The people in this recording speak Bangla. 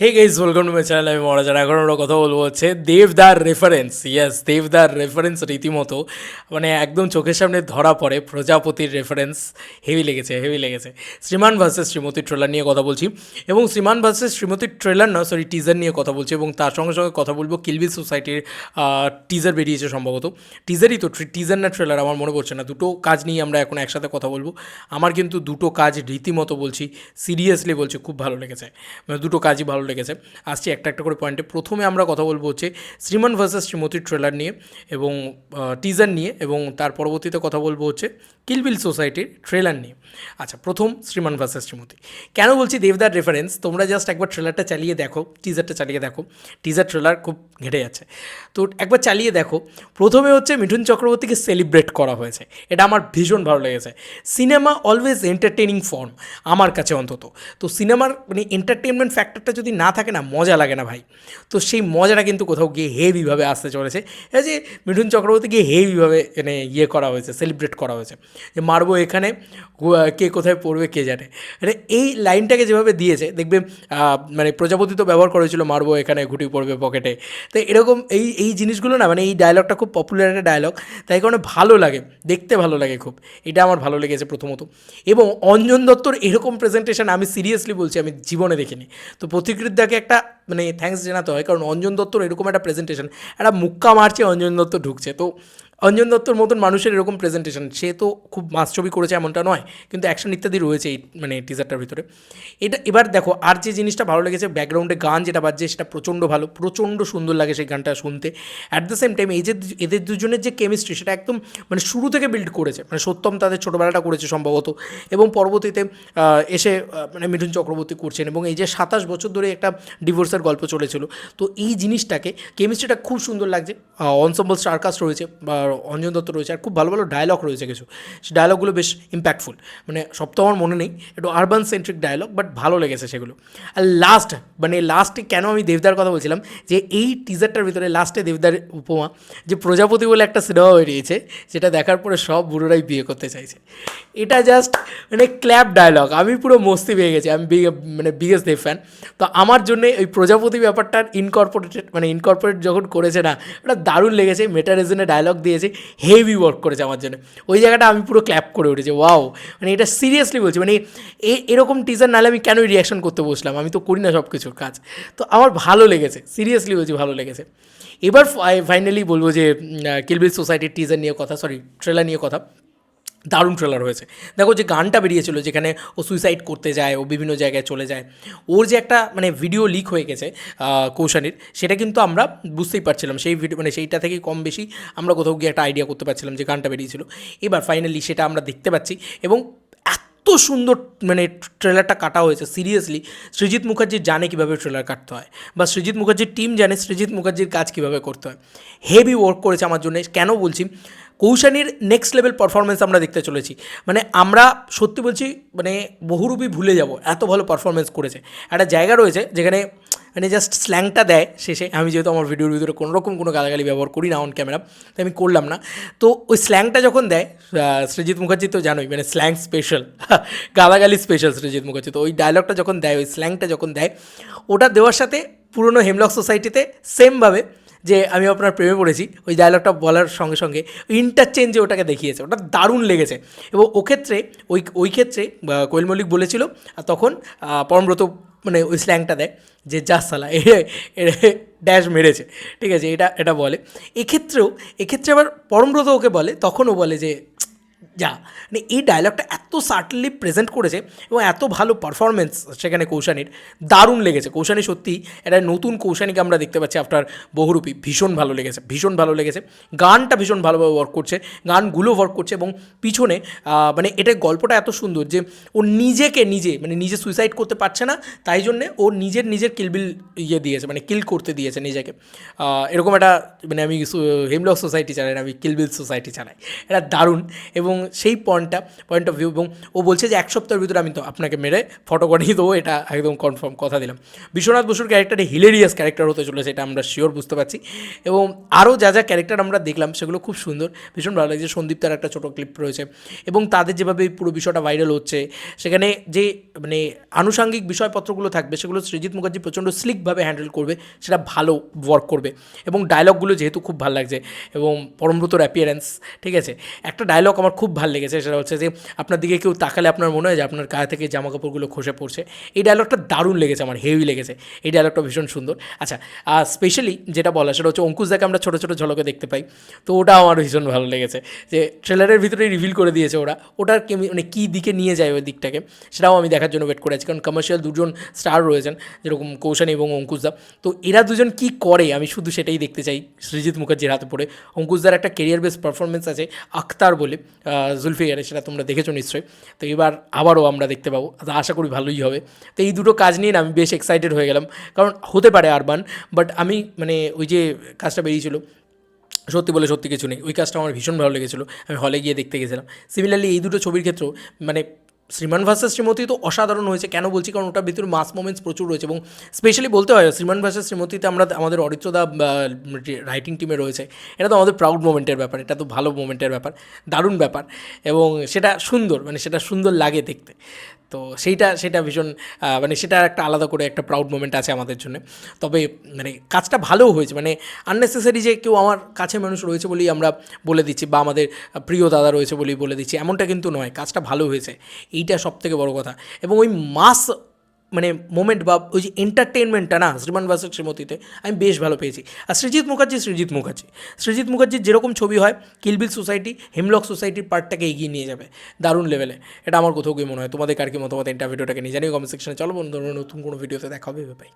Hey guys welcome to my channel আমি মহারাজার এখন আমরা কথা বলব হচ্ছে দেবদার রেফারেন্স ইয়েস দেবদার রেফারেন্স রীতিমতো মানে একদম চোখের সামনে ধরা পড়ে প্রজাপতির রেফারেন্স হেভি লেগেছে হেভি লেগেছে। শ্রীমান ভার্সেস শ্রীমতী ট্রেলার নিয়ে কথা বলছি এবং শ্রীমান ভার্সেস শ্রীমতীর ট্রেলার না সরি টিজার নিয়ে কথা বলছি এবং তার সঙ্গে সঙ্গে কথা বলব কিলবি সোসাইটির টিজার বেরিয়েছে সম্ভবত। টিজারই তো টিজার না ট্রেলার আমার মনে পড়ছে না। দুটো কাজ নিয়ে আমরা এখন একসাথে কথা বলব। আমার কিন্তু দুটো কাজ রীতিমতো বলছি সিরিয়াসলি বলছি, খুব ভালো লেগেছে। মানে দুটো কাজই ভালো লেগেছে আসছি একটা একটা করে পয়েন্টে প্রথমে আমরা কথা বলব হচ্ছে শ্রীমান ভার্সেস শ্রীমতীর ট্রেলার নিয়ে এবং টিজার নিয়ে এবং তার পরবর্তীতে কথা বলব হচ্ছে কিলবিল সোসাইটির ট্রেলার নিয়ে। আচ্ছা প্রথম শ্রীমান ভার্সেস শ্রীমতী। কেন বলছি দেবদার রেফারেন্স তোমরা জাস্ট একবার ট্রেলারটা চালিয়ে দেখো টিজারটা চালিয়ে দেখো। টিজার ট্রেলার খুব ঘেটে যাচ্ছে। তো একবার চালিয়ে দেখো। প্রথমে হচ্ছে মিঠুন চক্রবর্তীকে সেলিব্রেট করা হয়েছে। এটা আমার ভীষণ ভালো লেগেছে। সিনেমা অলওয়েজ এন্টারটেনিং ফর্ম আমার কাছে অন্তত। তো সিনেমার মানে এন্টারটেনমেন্ট ফ্যাক্টরটা যদি না থাকে না, মজা লাগে না ভাই। তো সেই মজাটা কিন্তু কোথাও গিয়ে হেভিভাবে আসতে চলেছে। এই যে মিঠুন চক্রবর্তীকে হেভিভাবে মানে ইয়ে করা হয়েছে সেলিব্রেট করা হয়েছে। যে মারবো এখানে কে কোথায় পড়বে, কে জানে। মানে এই লাইনটাকে যেভাবে দিয়েছে দেখবে মানে প্রজাপতি তো ব্যবহার করেছিল, মারবো এখানে, ঘুটি পড়বে পকেটে তো এরকম এই এই জিনিসগুলো না মানে এই ডায়লগটা খুব পপুলার একটা ডায়লগ তাই কারণে ভালো লাগে, দেখতে ভালো লাগে খুব। এটা আমার ভালো লেগেছে প্রথমত। এবং অঞ্জন দত্তর এরকম প্রেজেন্টেশন আমি সিরিয়াসলি বলছি, আমি জীবনে দেখিনি। তো প্রতিকৃতদাকে একটা মানে থ্যাংকস জানাতে হয়, কারণ অঞ্জন দত্তর এরকম একটা প্রেজেন্টেশন একটা মুক্কা মারছে, অঞ্জন দত্ত ঢুকছে। তো অঞ্জন দত্তর মতন মানুষের এরকম প্রেজেন্টেশন সে তো খুব মাস ছবি করেছে এমনটা নয়, কিন্তু অ্যাকশন ইত্যাদি রয়েছে এই মানে টিজারটার ভিতরে। এটা, এবার দেখো, আর যে জিনিসটা ভালো লেগেছে ব্যাকগ্রাউন্ডে গান যেটা বাজছে, সেটা প্রচণ্ড ভালো, প্রচণ্ড সুন্দর লাগে সেই গানটা শুনতে। অ্যাট দ্য সেম টাইম এই যে এদের দুজনের যে কেমিস্ট্রি সেটা একদম মানে শুরু থেকে বিল্ড করেছে। মানে সত্যম তাদের ছোটোবেলাটা করেছে সম্ভবত। এবং পরবর্তীতে এসে মানে মিঠুন চক্রবর্তী করছেন। এবং এই যে সাতাশ বছর ধরে একটা ডিভোর্সের গল্প চলেছিল। তো এই জিনিসটাকে কেমিস্ট্রিটা খুব সুন্দর লাগছে। অনসম্বল স্টারকাস্ট রয়েছে অঞ্জন দত্ত রয়েছে আর খুব ভালো ভালো ডায়লগ রয়েছে কিছু। সে ডায়লগগুলো বেশ ইম্প্যাক্টফুল মানে সব তো আমার মনে নেই, একটু আরবান সেন্ট্রিক ডায়লগ বাট ভালো লেগেছে সেগুলো। আর লাস্ট মানে লাস্টে কেন আমি দেবদার কথা বলছিলাম, যে এই টিজারটার ভিতরে লাস্টে দেবদার উপমা, যে প্রজাপতি বলে একটা সিনেমা বেরিয়েছে যেটা দেখার পরে সব বুড়োরাই বিয়ে করতে চাইছে। এটা জাস্ট মানে ক্ল্যাপ ডায়লগ আমি পুরো মস্তি পেয়ে গেছি, আমি মানে বিগেস্ট দেব ফ্যান তো আমার জন্য ওই প্রজাপতি ব্যাপারটার ইনকর্পোরেটেড মানে ইনকর্পোরেট যখন করেছে না, ওটা দারুণ লেগেছে মেটারেজনে ডায়লগ দিয়েছে হেভি ওয়ার্ক করেছে আমার জন্য। ওই জায়গাটা আমি পুরো ক্ল্যাপ করে উঠেছি ওয়াও মানে এটা সিরিয়াসলি বলছি মানে এরকম টিজার নাহলে আমি কেন রিয়াকশন করতে বসলাম? আমি তো করি না সব কিছুর কাজ। তো আমার ভালো লেগেছে সিরিয়াসলি বলছি ভালো লেগেছে। এবার ফাইনালি বলব যে কিলবিল সোসাইটির টিজার নিয়ে কথা সরি ট্রেলার নিয়ে কথা। দারুণ ট্রেলার হয়েছে। দেখো যে গানটা বেরিয়েছিল যেখানে ও সুইসাইড করতে যায়, ও বিভিন্ন জায়গায় চলে যায়, ওর যে একটা মানে ভিডিও লিক হয়ে গেছে কৌশানির, সেটা কিন্তু আমরা বুঝতেই পারছিলাম। সেই ভিডিও মানে সেইটা থেকে কম বেশি আমরা কোথাও গিয়ে একটা আইডিয়া করতে পারছিলাম যে গানটা বেরিয়েছিল। এবার ফাইনালি সেটা আমরা দেখতে পাচ্ছি এবং এত সুন্দর মানে ট্রেলারটা কাটা হয়েছে সিরিয়াসলি সৃজিৎ মুখার্জি জানে কীভাবে ট্রেলার কাটতে হয় বা সৃজিৎ মুখার্জির টিম জানে সৃজিৎ মুখার্জির কাজ কীভাবে করতে হয়। হেভি ওয়ার্ক করেছে আমার জন্য, কেন বলছি? কৌশানির নেক্সট লেভেল পারফরমেন্স আমরা দেখতে চলেছি। মানে আমরা সত্যি বলছি মানে বহুরূপী ভুলে যাব, এত ভালো পারফরমেন্স করেছে। একটা জায়গা রয়েছে যেখানে মানে জাস্ট স্ল্যাংটা দেয় শেষে। আমি যেহেতু আমার ভিডিওর ভিতরে কোনো রকম কোনো গালাগালি ব্যবহার করি না অন ক্যামেরা তাই আমি করলাম না। তো ওই স্ল্যাংটা যখন দেয় সৃজিৎ মুখার্জি তো জানোই মানে স্ল্যাং স্পেশাল গালাগালি স্পেশাল সৃজিৎ মুখার্জি। তো ওই ডায়লগটা যখন দেয়, ওই স্ল্যাংটা যখন দেয়, ওটা দেওয়ার সাথে পুরনো হেমলক সোসাইটিতে সেমভাবে যে আমি আপনার প্রেমে পড়েছি, ওই ডায়লগটা বলার সঙ্গে সঙ্গে ইন্টারচেঞ্জে ওটাকে দেখিয়েছে, ওটা দারুণ লেগেছে। এবং ও ক্ষেত্রে, ওই ওই ক্ষেত্রে কোয়েল মল্লিক বলেছিল, আর তখন পরমব্রত মানে ওই স্ল্যাংটা দেয় যে, যা সালা, এ ড্যাশ মেরেছে। ঠিক আছে, এটা এটা বলে। এক্ষেত্রেও, এক্ষেত্রে আবার পরমব্রত ওকে বলে তখন ও বলে যে যা মানে এই ডায়লগটা এত সার্টলি প্রেজেন্ট করেছে এবং এত ভালো পারফরমেন্স সেখানে কৌশানির, দারুণ লেগেছে। কৌশানি সত্যি একটা নতুন কৌশানিকে আমরা দেখতে পাচ্ছি আফটার বহুরূপী। ভীষণ ভালো লেগেছে, ভীষণ ভালো লেগেছে। গানটা ভীষণ ভালোভাবে ওয়ার্ক করছে, গানগুলো ওয়ার্ক করছে এবং পিছনে মানে এটা গল্পটা এত সুন্দর যে ও নিজেকে নিজে মানে নিজে সুইসাইড করতে পারছে না, তাই জন্যে ও নিজের নিজের কিলবিল ইয়ে দিয়েছে মানে কিল করতে দিয়েছে নিজেকে। এরকম একটা মানে আমি হেমলক সোসাইটি চালাই আমি কিলবিল সোসাইটি চালাই। এটা দারুণ এবং এবং সেই পয়েন্টটা পয়েন্ট অফ ভিউ এবং ও বলছে যে এক সপ্তাহের ভিতরে আমি তো আপনাকে মেরে ফটো করিয়ে দেবো, এটা একদম কনফার্ম কথা দিলাম। বিশ্বনাথ বসুর ক্যারেক্টারে হিলেরিয়াস ক্যারেক্টার হতে চলেছে, এটা আমরা শিওর বুঝতে পারছি। এবং আরও যা যা ক্যারেক্টার আমরা দেখলাম, সেগুলো খুব সুন্দর। ভীষণ ভালো লাগছে, সন্দীপ তার একটা ছোটো ক্লিপ রয়েছে। এবং তাদের যেভাবে পুরো বিষয়টা ভাইরাল হচ্ছে, সেখানে যে মানে আনুষাঙ্গিক বিষয়পত্রগুলো থাকবে, সেগুলো সৃজিৎ মুখার্জি প্রচণ্ড স্লিকভাবে হ্যান্ডেল করবে, সেটা ভালো ওয়ার্ক করবে। এবং ডায়লগগুলো যেহেতু খুব ভালো লাগছে, এবং পরমব্রতর অ্যাপিয়ারেন্স ঠিক আছে? একটা ডায়লগ আমার খুব ভালো লেগেছে। সেটা হচ্ছে যে, আপনার দিকে কেউ তাকালে আপনার মনে হয় যে, আপনার গায়ে থেকে জামা কাপড়গুলো খসে পড়ছে। এই ডায়লগটা দারুণ লেগেছে, আমার হেভি লেগেছে। এই ডায়লগটা ভীষণ সুন্দর। আচ্ছা আর স্পেশালি যেটা বলা, সেটা হচ্ছে অঙ্কুশ অঙ্কুশদাকে আমরা ছোটো ছোটো ঝলকে দেখতে পাই। তো ওটা আমার ভীষণ ভালো লেগেছে। যে ট্রেলারের ভিতরেই রিভিল করে দিয়েছে ওরা। ওটার কেমি মানে কী দিকে নিয়ে যায় ওই দিকটাকে, সেটাও আমি দেখার জন্য ওয়েট করে আছি। কারণ কমার্শিয়াল দুজন স্টার রয়েছেন, যেরকম কৌশানী এবং অঙ্কুশদা তো এরা দুজন কি করে? আমি শুধু সেটাই দেখতে চাই। সৃজিৎ মুখার্জির হাতে পড়ে। অঙ্কুশদার একটা কেরিয়ার বেস পারফরমেন্স আছে, আখতার বলে। জুলফিকারে সেটা তোমরা দেখেছ নিশ্চয়ই। তো এবার আবারও আমরা দেখতে পাবো। আশা করি ভালোই হবে। তো এই দুটো কাজ নিয়ে আমি বেশ এক্সাইটেড হয়ে গেলাম। কারণ হতে পারে আরবান বাট আমি মানে ওই যে কাজটা বেরিয়েছিল, সত্যি বলে সত্যি কিছু নেই। ওই কাজটা আমার ভীষণ ভালো লেগেছিলো। আমি হলে গিয়ে দেখতে গেছিলাম। সিমিলারলি এই দুটো ছবির ক্ষেত্রেও মানে শ্রীমান ভার্সেস শ্রীমতী তো অসাধারণ হয়েছে, কেন বলছি? কারণ ওটার ভিতরে মাস মোমেন্টস প্রচুর রয়েছে এবং স্পেশালি বলতে হয়, শ্রীমান ভার্সেস শ্রীমতীতে আমরা আমাদের অরিত্রদা রাইটিং টিমে রয়েছে, এটা তো আমাদের প্রাউড মোমেন্টের ব্যাপার, এটা তো ভালো মোমেন্টের ব্যাপার, দারুণ ব্যাপার এবং সেটা সুন্দর মানে সেটা সুন্দর লাগে দেখতে। তো সেইটা সেটা ভীষণ মানে সেটা একটা আলাদা করে একটা প্রাউড মোমেন্ট আছে আমাদের জন্য। তবে মানে কাজটা ভালোও হয়েছে মানে আননেসেসারি যে কেউ আমার কাছে মানুষ রয়েছে বলেই আমরা বলে দিচ্ছি বা আমাদের প্রিয় দাদা রয়েছে বলেই বলে দিচ্ছি, এমনটা কিন্তু নয়, কাজটা ভালো হয়েছে। এইটা সব থেকে বড় কথা। এবং ওই মাস মানে মোমেন্ট বা ওই যে এন্টারটেনমেন্টটা না, শ্রীমান বাসের শ্রীমতীতে আমি বেশ ভালো পেয়েছি। আর সৃজিৎ মুখার্জি সৃজিৎ মুখার্জি। সৃজিৎ মুখার্জির যেরকম ছবি হয় কিলবিল সোসাইটি হেমলক সোসাইটির পার্টটাকে এগিয়ে নিয়ে যাবে, দারুণ লেভেলে এটা আমার কোথাও গিয়ে মনে হয়। তোমাদের কার কি মতামত? ইন্টারভিউটাকে নিয়ে জানিও কমেন্ট সেকশনে চলো বন্ধু নতুন কোনো ভিডিওতে দেখা হবে ভাই